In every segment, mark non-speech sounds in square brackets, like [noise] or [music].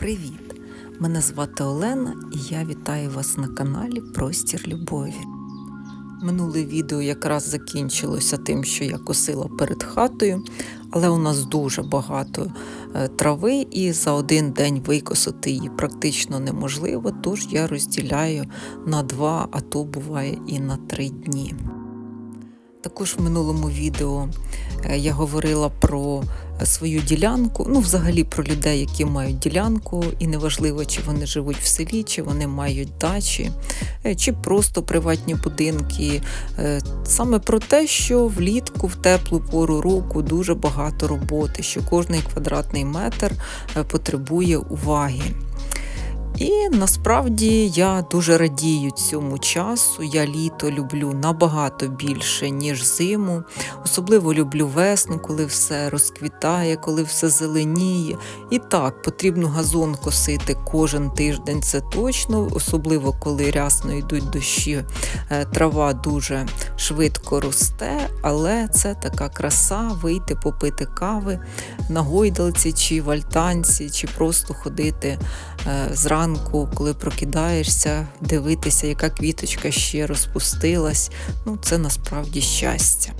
Привіт! Мене звати Олена і я вітаю вас на каналі Простір Любові. Минуле відео якраз закінчилося тим, що я косила перед хатою, але у нас дуже багато е, трави, і за один день викосити її практично неможливо, тож я розділяю на два, а то буває і на три дні. Також в минулому відео е, я говорила про свою ділянку, ну, взагалі про людей, які мають ділянку, і неважливо, чи вони живуть в селі, чи вони мають дачі, е, чи просто приватні будинки. Е, саме про те, що влітку в теплу пору року дуже багато роботи, що кожний квадратний метр потребує уваги. І насправді я дуже радію цьому часу. Я літо люблю набагато більше, ніж зиму. Особливо люблю весну, коли все розквітає, коли все зеленіє. І так, потрібно газон косити кожен тиждень, це точно, особливо коли рясно йдуть дощі. Е, трава дуже швидко росте, але це така краса вийти, попити кави на гойдалці чи в альтанці, чи просто ходити е, зранку зранку, коли прокидаєшся, дивитися, яка квіточка ще розпустилась, ну це насправді щастя.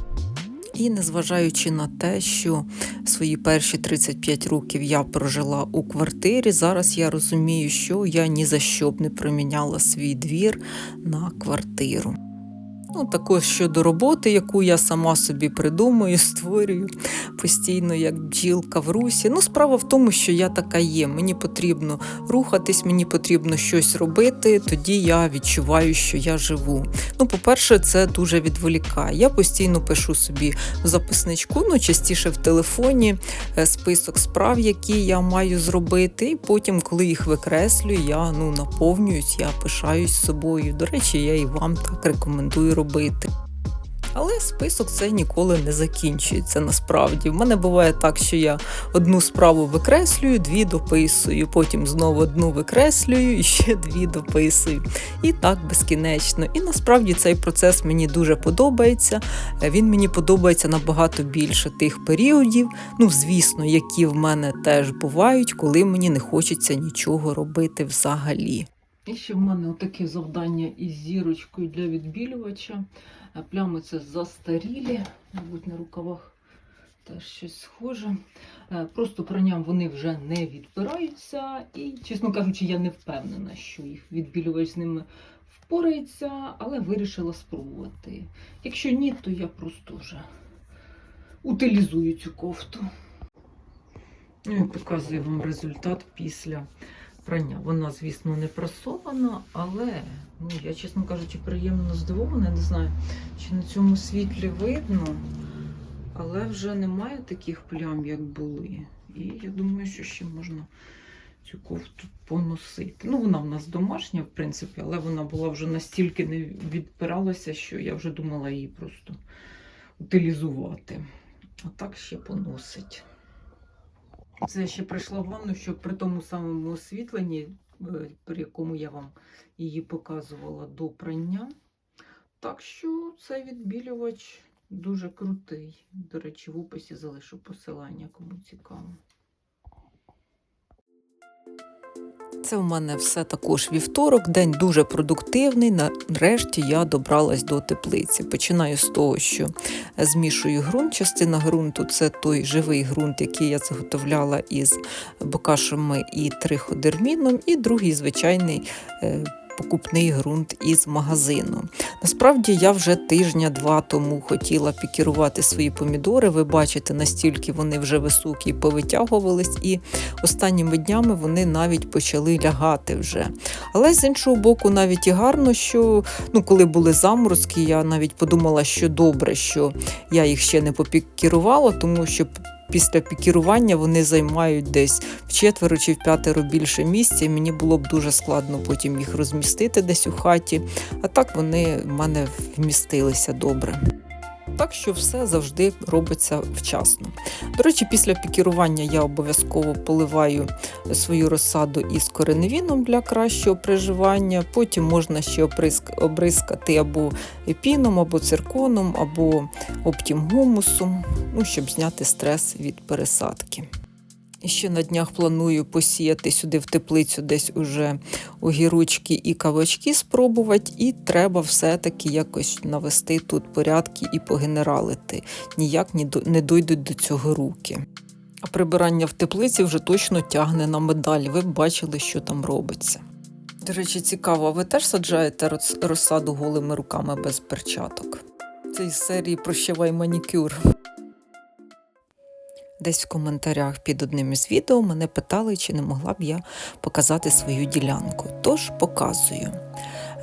І незважаючи на те, що свої перші 35 років я прожила у квартирі, зараз я розумію, що я ні за що б не проміняла свій двір на квартиру. Ну, Також щодо роботи, яку я сама собі придумую, [laughs] створюю постійно, як бджілка в русі. Ну, Справа в тому, що я така є. Мені потрібно рухатись, мені потрібно щось робити, тоді я відчуваю, що я живу. Ну, По-перше, це дуже відволікає. Я постійно пишу собі в записничку, ну, частіше в телефоні е, список справ, які я маю зробити. І потім, коли їх викреслюю, я ну, наповнююсь, я пишаюсь собою. До речі, я і вам так рекомендую робити. Але список це ніколи не закінчується насправді. В мене буває так, що я одну справу викреслюю, дві дописую, потім знову одну викреслюю і ще дві дописую. І так безкінечно. І насправді цей процес мені дуже подобається. Він мені подобається набагато більше тих періодів, ну, звісно, які в мене теж бувають, коли мені не хочеться нічого робити взагалі. І ще в мене таке завдання із зірочкою для відбілювача. Е, плями це застарілі, мабуть, на рукавах теж щось схоже. Е, просто пранням вони вже не відпираються. І, чесно кажучи, я не впевнена, що їх відбілювач з ними впорається, але вирішила спробувати. Якщо ні, то я просто вже утилізую цю кофту. Ну і показую вам результат після прання. Вона, звісно, не прасована, але, ну, я, чесно кажучи, приємно здивована. Не знаю, чи на цьому світлі видно, але вже немає таких плям, як були. І я думаю, що ще можна цю кофту поносити. Ну, вона в нас домашня, в принципі, але вона була вже настільки не відпиралася, що я вже думала її просто утилізувати. А так ще поносить. Це ще прийшла ванну, що при тому самому освітленні, е, при якому я вам її показувала до прання. Так що цей відбілювач дуже крутий. До речі, в описі залишу посилання, кому цікаво. Це в мене все також вівторок, день дуже продуктивний. Нарешті я добралась до теплиці. Починаю з того, що змішую ґрунт. Частина ґрунту це той живий ґрунт, який я заготовляла із бокашами і триходерміном, і другий звичайний е, покупний ґрунт із магазину. Насправді я вже тижня-два тому хотіла пікірувати свої помідори. Ви бачите, настільки вони вже високі повитягувались, і останніми днями вони навіть почали лягати вже. Але з іншого боку, навіть і гарно, що ну, коли були заморозки, я навіть подумала, що добре, що я їх ще не попікірувала, тому що після пікірування вони займають десь в четверо чи в п'ятеро більше місця, і мені було б дуже складно потім їх розмістити десь у хаті. А так вони в мене вмістилися добре так що все завжди робиться вчасно. До речі, після пікірування я обов'язково поливаю свою розсаду із кореневіном для кращого приживання. Потім можна ще обрискати або епіном, або цирконом, або оптімгумусом, ну, щоб зняти стрес від пересадки. Ще на днях планую посіяти сюди в теплицю десь уже огірочки і кавачки спробувати, і треба все-таки якось навести тут порядки і погенералити. Ніяк не дойдуть до цього руки. А прибирання в теплиці вже точно тягне на медаль. Ви бачили, що там робиться. До речі, цікаво, ви теж саджаєте розсаду голими руками без перчаток? Це із серії Прощавай манікюр. Десь в коментарях під одним із відео мене питали, чи не могла б я показати свою ділянку. Тож показую.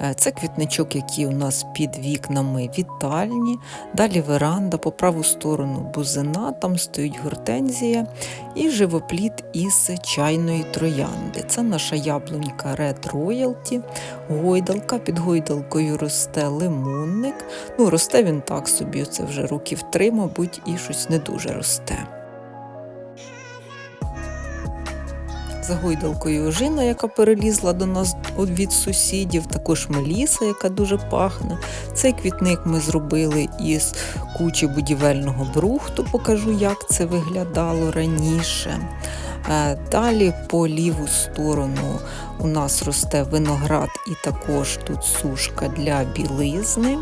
Е, Це квітничок, який у нас під вікнами вітальні, далі веранда, по праву сторону бузина, там стоїть гортензія і живопліт із чайної троянди. Це наша яблунька Red Royalty, гойдалка. Під гойдалкою росте лимонник. Ну, росте він так собі, це вже років три, мабуть, і щось не дуже росте. За гойдалкою ожина, яка перелізла до нас від сусідів, також меліса, яка дуже пахне. Цей квітник ми зробили із кучі будівельного брухту, покажу, як це виглядало раніше. Е, Далі по ліву сторону у нас росте виноград і також тут сушка для білизни.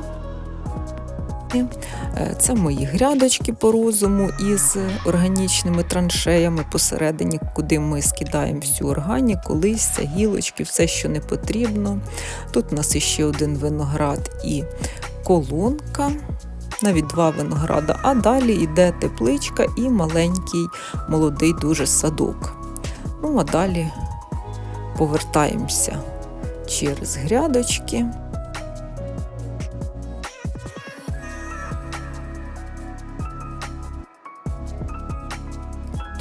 Е, Це мої грядочки по розуму із органічними траншеями посередині, куди ми скидаємо всю органіку, листя, гілочки, все, що не потрібно. Тут у нас іще один виноград і колонка, навіть два винограда, а далі йде тепличка і маленький молодий дуже садок. Ну, а далі повертаємося через грядочки.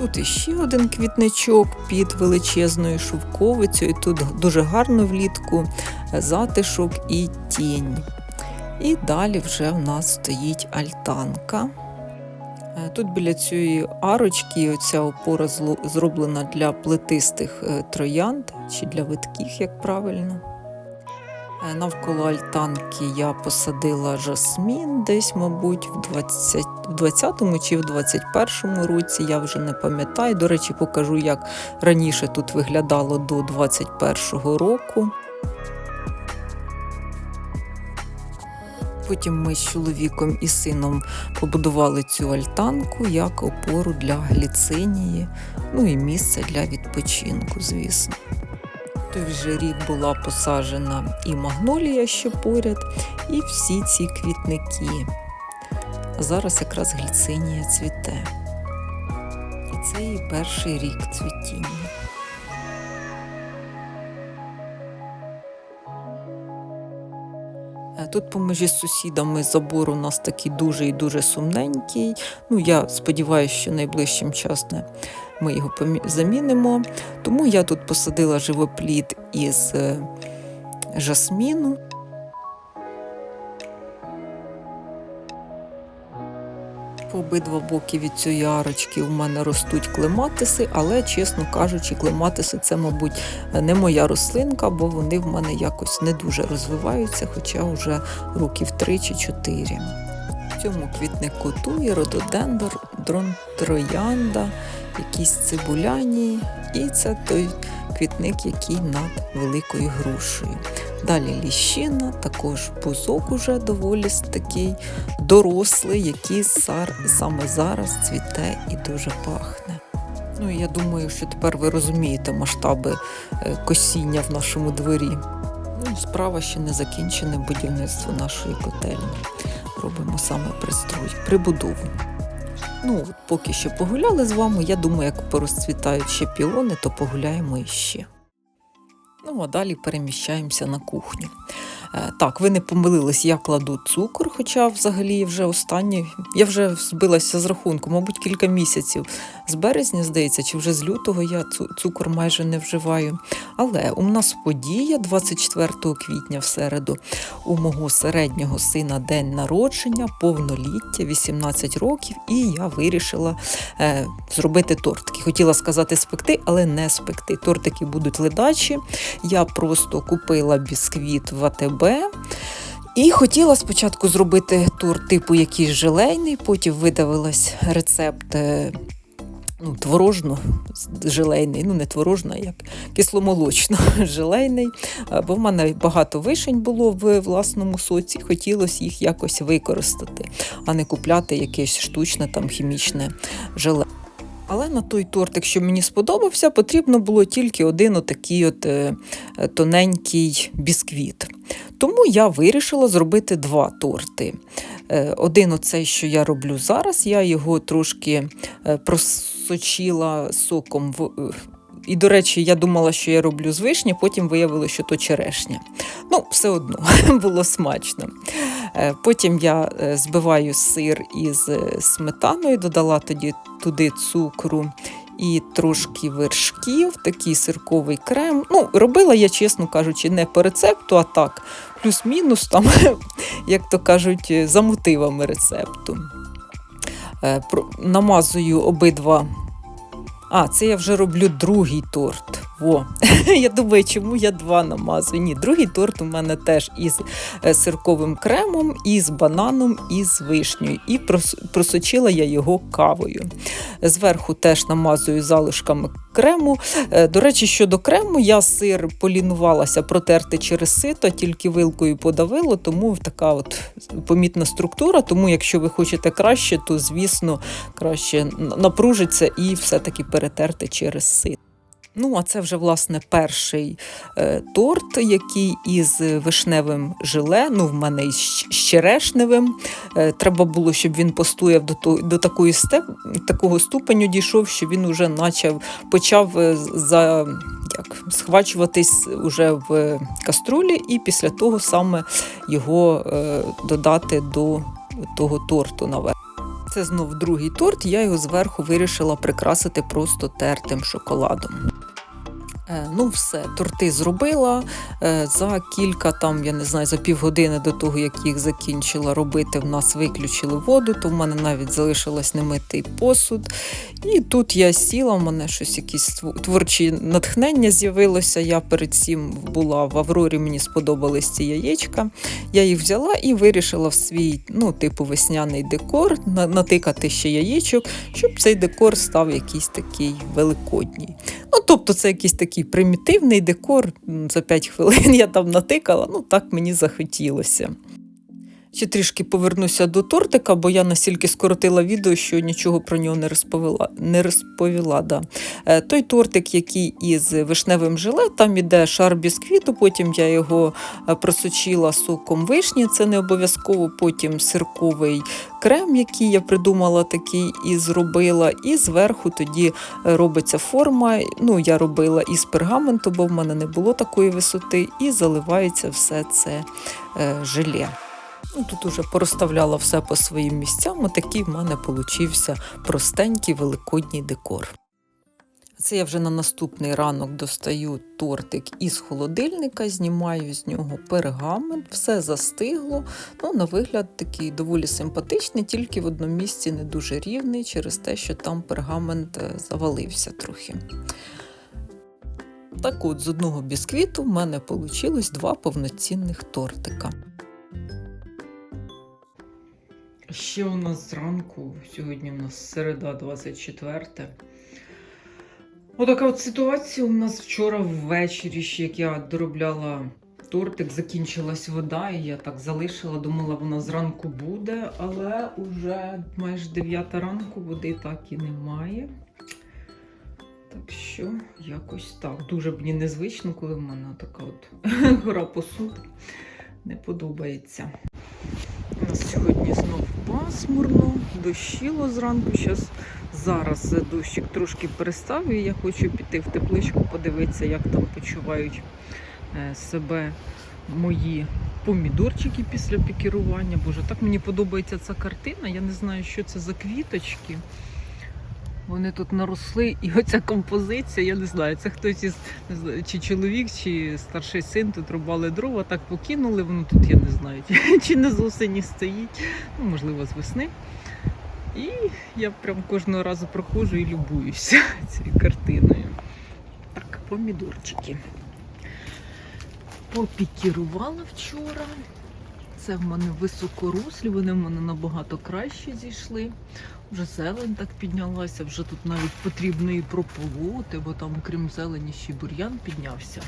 Тут іще один квітничок під величезною шовковицею. Тут дуже гарно влітку затишок і тінь. І далі вже в нас стоїть альтанка. Е, Тут біля цієї арочки оця опора зроблена для плетистих е, троянд чи для витких, як правильно. Е, Навколо альтанки я посадила жасмін десь, мабуть, в 20, в 20-му чи в 21-му році, я вже не пам'ятаю. До речі, покажу, як раніше тут виглядало до 21-го року. Потім ми з чоловіком і сином побудували цю альтанку як опору для гліцинії, ну і місце для відпочинку, звісно. Той вже рік була посаджена і магнолія, що поряд, і всі ці квітники. А зараз якраз гліцинія цвіте. І це її перший рік цвітіння. Е, Тут по межі з сусідами забор у нас такий дуже і дуже сумненький. Ну, я сподіваюся, що найближчим часом ми його замінимо. Тому я тут посадила живопліт із е, жасміну. По обидва боки від цієї арочки у мене ростуть клематиси, але, чесно кажучи, клематиси це, мабуть, не моя рослинка, бо вони в мене якось не дуже розвиваються, хоча вже років 3 чи 4. Цьому квітнику туї, дрон троянда, якісь цибуляні, і це той квітник, який над великою грушею. Далі ліщина, також бузок уже доволі такий дорослий, який саме зараз цвіте і дуже пахне. Ну я думаю, що тепер ви розумієте масштаби е, косіння в нашому дворі. Ну, справа ще не закінчене будівництво нашої котельні. Робимо саме пристрой, прибудову. Ну, поки що погуляли з вами. Я думаю, як порозцвітають ще піони, то погуляємо іще. Ну, а далі переміщаємося на кухню. Е, Так, ви не помилились, я кладу цукор, хоча взагалі вже останні, я вже збилася з рахунку, мабуть, кілька місяців. З березня, здається, чи вже з лютого я цукор майже не вживаю. Але у нас подія 24 квітня в середу. У мого середнього сина день народження, повноліття, 18 років, і я вирішила е, зробити тортики. Хотіла сказати спекти, але не спекти. Тортики будуть ледачі. Я просто купила бісквіт в АТБ. І хотіла спочатку зробити торт типу якийсь желейний, потім видавилась рецепт е, ну, творожно желейний, ну не творожно, а як кисломолочно [laughs] желейний. Е, Бо в мене багато вишень було в власному соці, хотілося їх якось використати, а не купляти якесь штучне там хімічне желе. Але на той тортик, що мені сподобався, потрібно було тільки один отакий от е, тоненький бісквіт. Тому я вирішила зробити два торти. Е, Один оцей, що я роблю зараз, я його трошки е, просочила соком в. е, І, до речі, я думала, що я роблю з вишні, потім виявилося, що то черешня. Ну, все одно [laughs] було смачно. Потім я збиваю сир із сметаною, додала тоді туди цукру і трошки вершків, такий сирковий крем. Ну, робила я, чесно кажучи, не по рецепту, а так, плюс-мінус, там, [laughs] як то кажуть, е, за мотивами рецепту. Е, Намазую обидва. А, це я вже роблю другий торт. Во. [laughs] Я думаю, чому я два намазую. Ні, другий торт у мене теж із е, сирковим кремом, і з бананом, і з вишнею. І просочила я його кавою. Зверху теж намазую залишками крему. Е, До речі, щодо крему, я сир полінувалася протерти через сито, тільки вилкою подавило, тому така от помітна структура. Тому, якщо ви хочете краще, то звісно краще напружиться і все-таки перетерти через сито. Ну, а це вже власне перший е, торт, який із вишневим желе. Ну, в мене із щ- черешневим. Е, треба було, щоб він постояв до, то- до такої степ, такого ступеню дійшов, що він уже начав, почав е, за, як, схвачуватись уже в каструлі, і після того саме його додати до того торту наверх. Це знов другий торт. Я його зверху вирішила прикрасити просто тертим шоколадом. Е, Ну, все, торти зробила. Е, За кілька там, я не знаю, за півгодини до того, як їх закінчила робити, в нас виключили воду, то в мене навіть залишилось немитий посуд. І тут я сіла, в мене щось якісь творчі натхнення з'явилося. Я перед цим була в Аврорі, мені сподобались ці яєчка. Я їх взяла і вирішила в свій, ну, типу, весняний декор натикати ще яєчок, щоб цей декор став якийсь такий великодній. Ну, тобто, це якийсь такий примітивний декор. За 5 хвилин [laughs] я там натикала, ну так мені захотілося. Ще трішки повернуся до тортика, бо я настільки скоротила відео, що нічого про нього не розповіла. Не розповіла да. Е, Той тортик, який із вишневим желе, там іде шар бісквіту, потім я його е, просочила соком вишні, це не обов'язково, потім сирковий крем, який я придумала такий і зробила. І зверху тоді е, робиться форма. Ну, я робила із пергаменту, бо в мене не було такої висоти, і заливається все це желе. Ну, тут уже порозставляла все по своїм місцям. Отакий в мене получився простенький великодній декор. Це я вже на наступний ранок достаю тортик із холодильника, знімаю з нього пергамент, все застигло. Ну, на вигляд такий доволі симпатичний, тільки в одному місці не дуже рівний, через те, що там пергамент е, завалився трохи. Так от, з одного бісквіту в мене вийшло два повноцінних тортика. Ще у нас зранку, сьогодні у нас середа 24. Отака от ситуація. У нас вчора ввечері, ще як я доробляла тортик, закінчилась вода, і я так залишила, думала, вона зранку буде, але уже майже 9 ранку води так і немає. Так що, якось так. Дуже мені незвично, коли в мене така от [laughs] гора посуд. Не подобається. У нас сьогодні знов пасмурно, дощило зранку. Щас, зараз дощик трошки перестав, і я хочу піти в тепличку, подивитися, як там почувають е, себе мої помідорчики після пікірування. Боже, так мені подобається ця картина. Я не знаю, що це за квіточки. Вони тут наросли, і оця композиція, я не знаю, це хтось із чи чоловік, чи старший син тут рубали дрова, так покинули. Воно тут, я не знаю, чи не з осені стоїть, ну, можливо, з весни. І я прям кожного разу проходжу і любуюся цією картиною. Так, помідорчики. Попікірувала вчора. Це в мене високорослі, вони в мене набагато краще зійшли. Вже зелень так піднялася, вже тут навіть потрібно і прополоти, бо там, крім зелені, ще й бур'ян піднявся.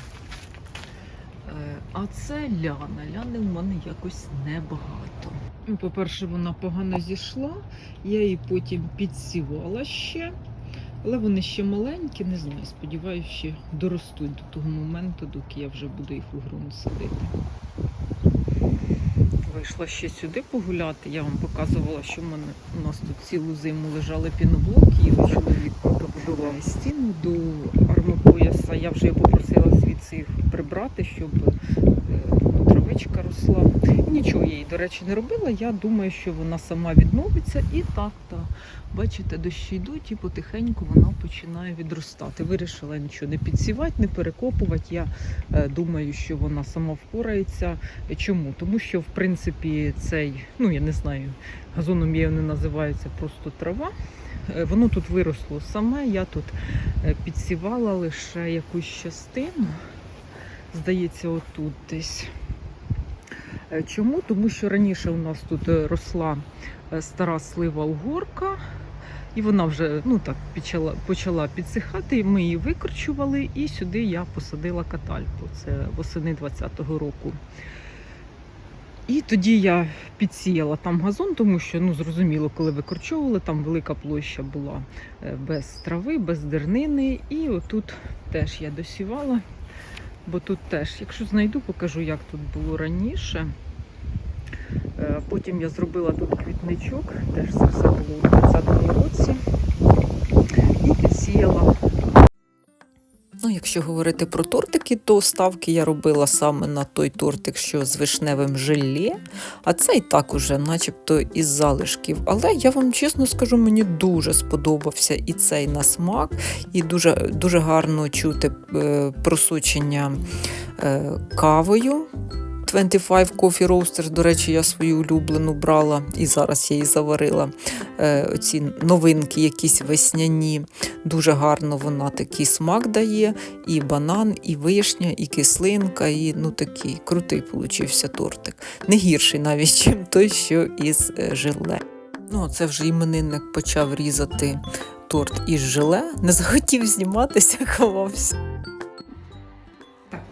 Е, А це ляна. Ляни в мене якось небагато. По-перше, вона погано зійшла, я її потім підсівала ще. Але вони ще маленькі, не знаю. Сподіваюся, ще доростуть до того моменту, доки я вже буду їх у ґрунт садити. Вийшла ще сюди погуляти. Я вам показувала, що в мене у нас тут цілу зиму лежали піноблоки, і чоловік побудував стіну до армопояса. Я вже попросила звідси їх прибрати, щоб травичка росла. Нічого я їй, до речі, не робила. Я думаю, що вона сама відновиться і так, так. Бачите, дощі йдуть і потихеньку вона починає відростати. Вирішила нічого не підсівати, не перекопувати. Я е, думаю, що вона сама впорається. Чому? Тому що, в принципі, цей, ну я не знаю, газоном її не називається просто трава. Е, Воно тут виросло саме. Я тут е, підсівала лише якусь частину. Здається, отут десь. Е, Чому? Тому що раніше у нас тут е, росла е, стара слива угорка, і вона вже ну так почала, почала підсихати. Ми її викорчували, і сюди я посадила катальпу. Це восени 20-го року. І тоді я підсіяла там газон, тому що ну зрозуміло, коли викорчовували, там велика площа була без трави, без дернини. І отут теж я досівала. Бо тут теж, якщо знайду, покажу, як тут було раніше. Е, Потім я зробила тут квітничок, теж це все було у 20-му році. І підсіяла. Ну, якщо говорити про тортики, то ставки я робила саме на той тортик, що з вишневим желе, а цей так уже, начебто, із залишків. Але я вам чесно скажу, мені дуже сподобався і цей на смак, і дуже, дуже гарно чути е, просочення е, кавою. 25 Coffee Roasters, до речі, я свою улюблену брала і зараз я її заварила. Е, оці новинки, якісь весняні. Дуже гарно вона такий смак дає. І банан, і вишня, і кислинка, і ну такий крутий получився тортик. Не гірший навіть, [laughs] ніж той, що із е, желе. Ну, це вже іменинник почав різати торт із желе. Не захотів зніматися, [laughs] ховався.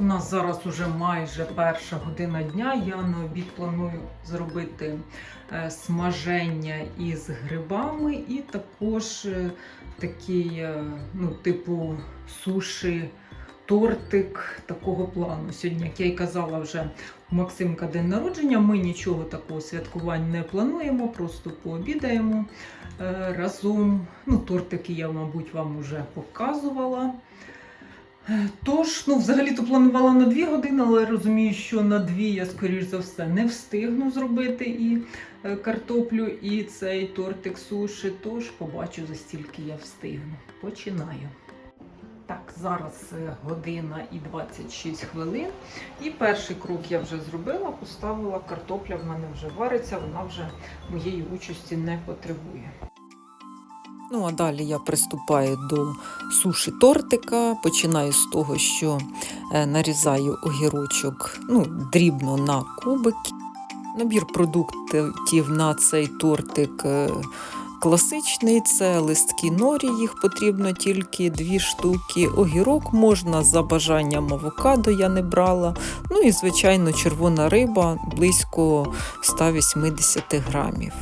У нас зараз уже майже перша година дня. Я на обід планую зробити е, смаження із грибами і також е, такий, е, ну, типу, суші. Тортик такого плану. Сьогодні, як я й казала, вже Максимка день народження. Ми нічого такого святкування не плануємо, просто пообідаємо разом. Ну, тортики я, мабуть, вам вже показувала. Тож, ну, взагалі-то планувала на дві години, але розумію, що на дві я, скоріш за все, не встигну зробити і е, картоплю, і цей тортик суші. Тож побачу, за стільки я встигну. Починаю. Так, зараз е, година і 26 хвилин. І перший крок я вже зробила, поставила картопля, в мене вже вариться, вона вже моєї участі не потребує. Ну, а далі я приступаю до суші тортика. Починаю з того, що е, нарізаю огірочок ну, дрібно на кубики. Набір продуктів на цей тортик е, класичний. Це листки норі, їх потрібно тільки дві штуки. Огірок можна за бажанням авокадо, я не брала. Ну і, звичайно, червона риба близько 180 грамів.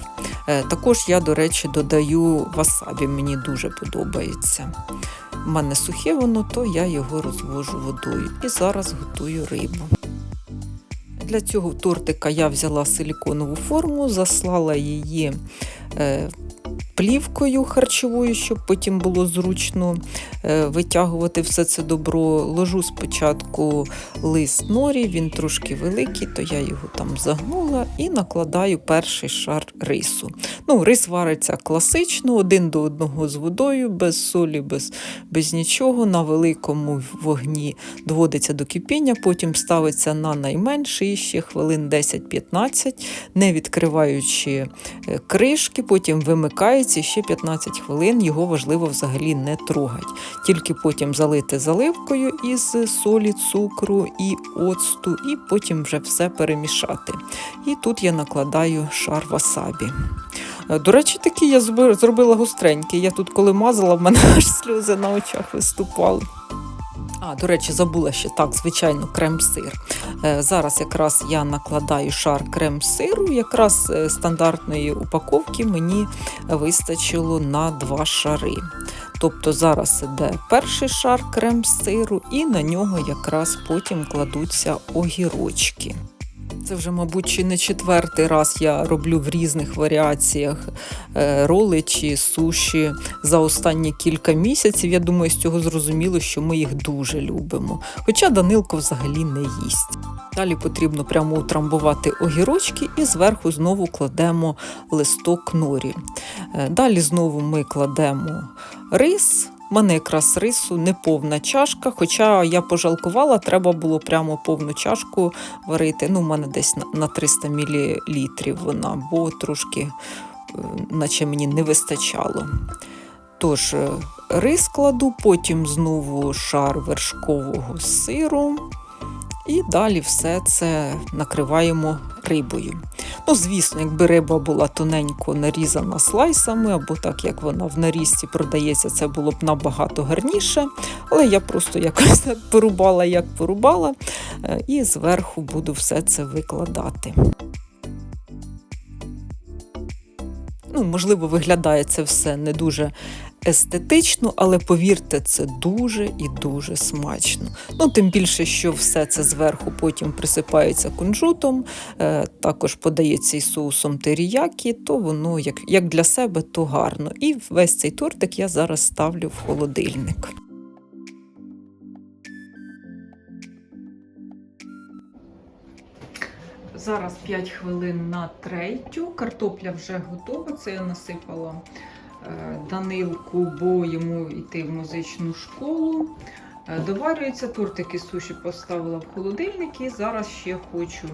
Е, Також я, до речі, додаю васабі, мені дуже подобається. У мене сухе воно, то я його розвожу водою. І зараз готую рибу. Для цього тортика я взяла силіконову форму, заслала її е, плівкою харчовою, щоб потім було зручно е, витягувати все це добро. Ложу спочатку лист норі, він трошки великий, то я його там загнула і накладаю перший шар рису. Ну, Рис вариться класично, один до одного з водою, без солі, без, без нічого. На великому вогні доводиться до кипіння, потім ставиться на найменший ще хвилин 10-15, не відкриваючи е, кришки, потім вимикається нагрівається ще 15 хвилин його важливо взагалі не трогати. Тільки потім залити заливкою із солі, цукру і оцту, і потім вже все перемішати. І тут я накладаю шар васабі. Е, До речі, такий я зробила гостренький. Я тут, коли мазала, в мене аж сльози на очах виступали. А, до речі, забула ще так, звичайно, крем-сир. Е, Зараз якраз я накладаю шар крем-сиру, якраз е, стандартної упаковки мені вистачило на два шари. Тобто зараз іде перший шар крем-сиру, і на нього якраз потім кладуться огірочки. Це вже, мабуть, чи не четвертий раз я роблю в різних варіаціях е, роли чи суші за останні кілька місяців. Я думаю, з цього зрозуміло, що ми їх дуже любимо. Хоча Данилко взагалі не їсть. Далі потрібно прямо утрамбувати огірочки і зверху знову кладемо листок норі. Е, Далі знову ми кладемо рис. Мене якраз рису не повна чашка, хоча я пожалкувала, треба було прямо повну чашку варити. Ну, у мене десь на- на 300 мл вона, бо трошки, е, наче мені не вистачало. Тож, е, рис кладу, потім знову шар вершкового сиру. І далі все це накриваємо рибою. Ну, звісно, якби риба була тоненько нарізана слайсами, або так як вона в нарізці продається, це було б набагато гарніше. Але я просто якось порубала, як порубала, е, і зверху буду все це викладати. Ну, можливо, виглядає це все не дуже естетично, але повірте, це дуже і дуже смачно. Ну, тим більше, що все це зверху потім присипається кунжутом, е, також подається і соусом теріякі, то воно як, як для себе, то гарно. І весь цей тортик я зараз ставлю в холодильник. Зараз 5 хвилин на третю. Картопля вже готова. Це я насипала Данилку, бо йому йти в музичну школу. Е, Доварюється тортики суші поставила в холодильник і зараз ще хочу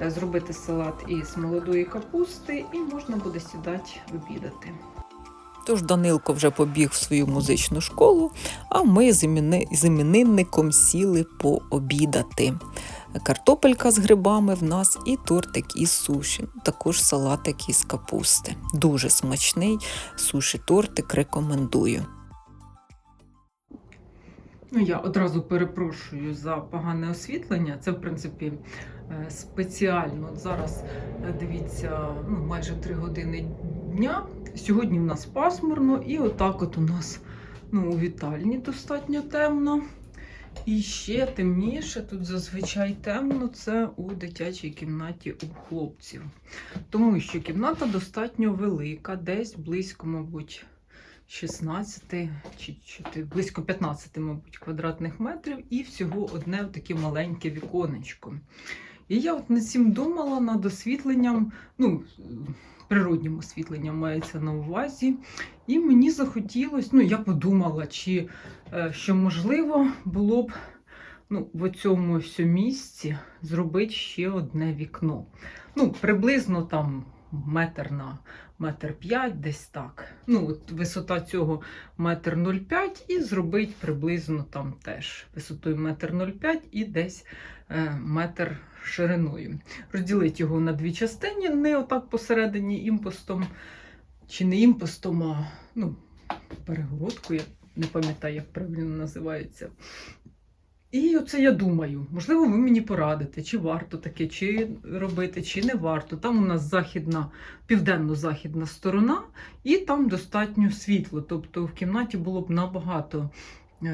е, зробити салат із молодої капусти і можна буде сідати обідати. Тож Данилко вже побіг в свою музичну школу, а ми з іменинником сіли пообідати. Картопелька з грибами в нас і тортик із суші, також салатик із капусти. Дуже смачний суші тортик рекомендую. Ну, я одразу перепрошую за погане освітлення. Це, в принципі, е, спеціально. Зараз е, дивіться, ну, майже 3 години дня. Сьогодні в нас пасмурно, і отак от у нас ну, у вітальні достатньо темно. І ще темніше, тут зазвичай темно, це у дитячій кімнаті у хлопців. Тому що кімната достатньо велика, десь близько, мабуть, 16 чи, чи близько 15, мабуть, квадратних метрів, і всього одне таке маленьке віконечко. І я от над цим думала над освітленням, ну, природнім освітленням мається на увазі. І мені захотілося, ну, я подумала, чи е, що можливо було б ну, в цьому місці зробити ще одне вікно. Ну, приблизно там метр на метр п'ять, десь так. Ну, от висота цього метр нуль п'ять, і зробити приблизно там теж висотою метр нуль п'ять і десь е, метр шириною. Розділити його на дві частини, не отак посередині імпостом, чи не імпостом, а ну, перегородкою, не пам'ятаю, як правильно називається. І оце я думаю, можливо, ви мені порадите, чи варто таке, чи робити, чи не варто. Там у нас західна, південно-західна сторона, і там достатньо світло. Тобто в кімнаті було б набагато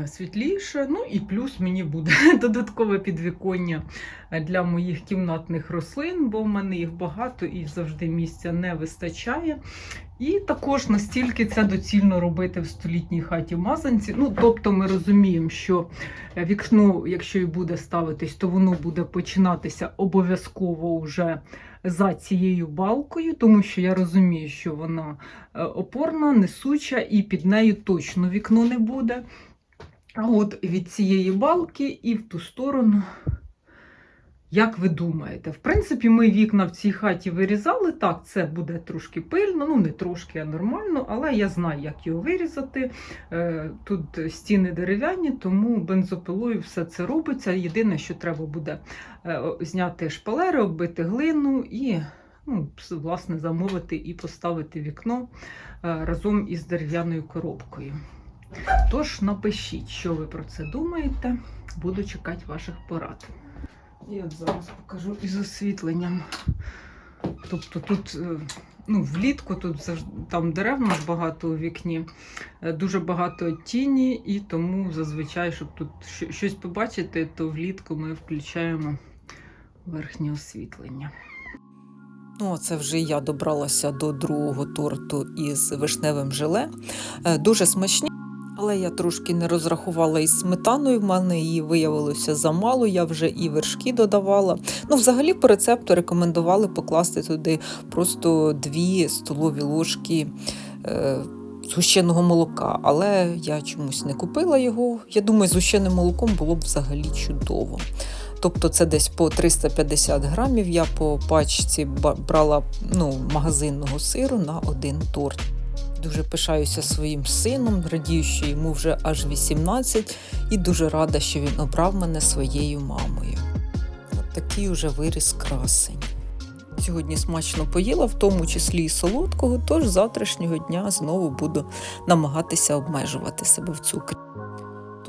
світліше. Ну і плюс мені буде [laughs] додаткове підвіконня для моїх кімнатних рослин, бо в мене їх багато і завжди місця не вистачає. І також настільки це доцільно робити в столітній хаті мазанці. Ну, тобто ми розуміємо, що вікно, якщо і буде ставитись, то воно буде починатися обов'язково вже за цією балкою, тому що я розумію, що вона е, опорна, несуча, і під нею точно вікно не буде. От від цієї балки і в ту сторону Як ви думаєте? В принципі, ми вікна в цій хаті вирізали. Так, це буде трошки пильно, ну не трошки, а нормально, але я знаю, як його вирізати. Е, Тут стіни дерев'яні, тому бензопилою все це робиться. Єдине, що треба буде е, зняти шпалери, оббити глину і ну, власне замовити і поставити вікно е, разом із дерев'яною коробкою. Тож напишіть, що ви про це думаєте. Буду чекати ваших порад. І от зараз покажу із освітленням. Тобто тут е, ну, влітку тут завжди, там дерев нас багато у вікні, е, дуже багато тіні, і тому зазвичай, щоб тут щось побачити, то влітку ми включаємо верхнє освітлення. Ну, це вже я добралася до другого торту із вишневим желе. Е, Дуже смачні. Але я трошки не розрахувала із сметаною. В мене її виявилося замало. Я вже і вершки додавала. Ну, взагалі, по рецепту рекомендували покласти туди просто дві столові ложки е, згущеного молока. Але я чомусь не купила його. Я думаю, з згущеним молоком було б взагалі чудово. Тобто це десь по 350 грамів. Я по пачці брала ну, магазинного сиру на один торт. Дуже пишаюся своїм сином, радію, що йому вже аж 18, і дуже рада, що він обрав мене своєю мамою. От такий уже виріс красень. Сьогодні смачно поїла, в тому числі і солодкого, тож завтрашнього дня знову буду намагатися обмежувати себе в цукрі.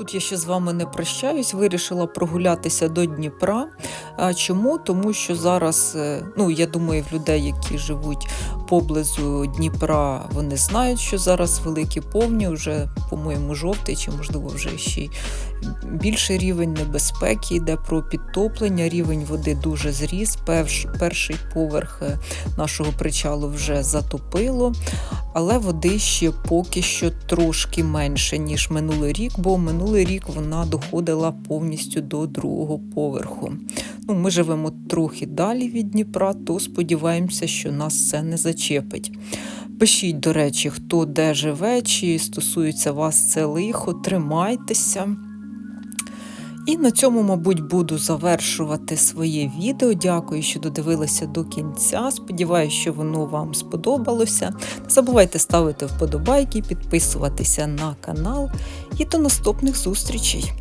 Тут я ще з вами не прощаюсь, вирішила прогулятися до Дніпра. Чому? Тому що зараз, е, ну я думаю, в людей, які живуть поблизу Дніпра, вони знають, що зараз великі повні, вже, по-моєму, жовтий, чи можливо вже ще й більший рівень небезпеки йде про підтоплення. Рівень води дуже зріс. Перш, перший поверх е, нашого причалу вже затопило, але води ще поки що трошки менше, ніж минулий рік, бо минулий рік вона доходила повністю до другого поверху. Ну, ми живемо трохи далі від Дніпра, то сподіваємося, що нас це не зачепить. Пишіть, до речі, хто де живе, чи стосується вас це лихо, тримайтеся. І на цьому, мабуть, буду завершувати своє відео. Дякую, що додивилися до кінця. Сподіваюся, що воно вам сподобалося. Не забувайте ставити вподобайки, підписуватися на канал і до наступних зустрічей!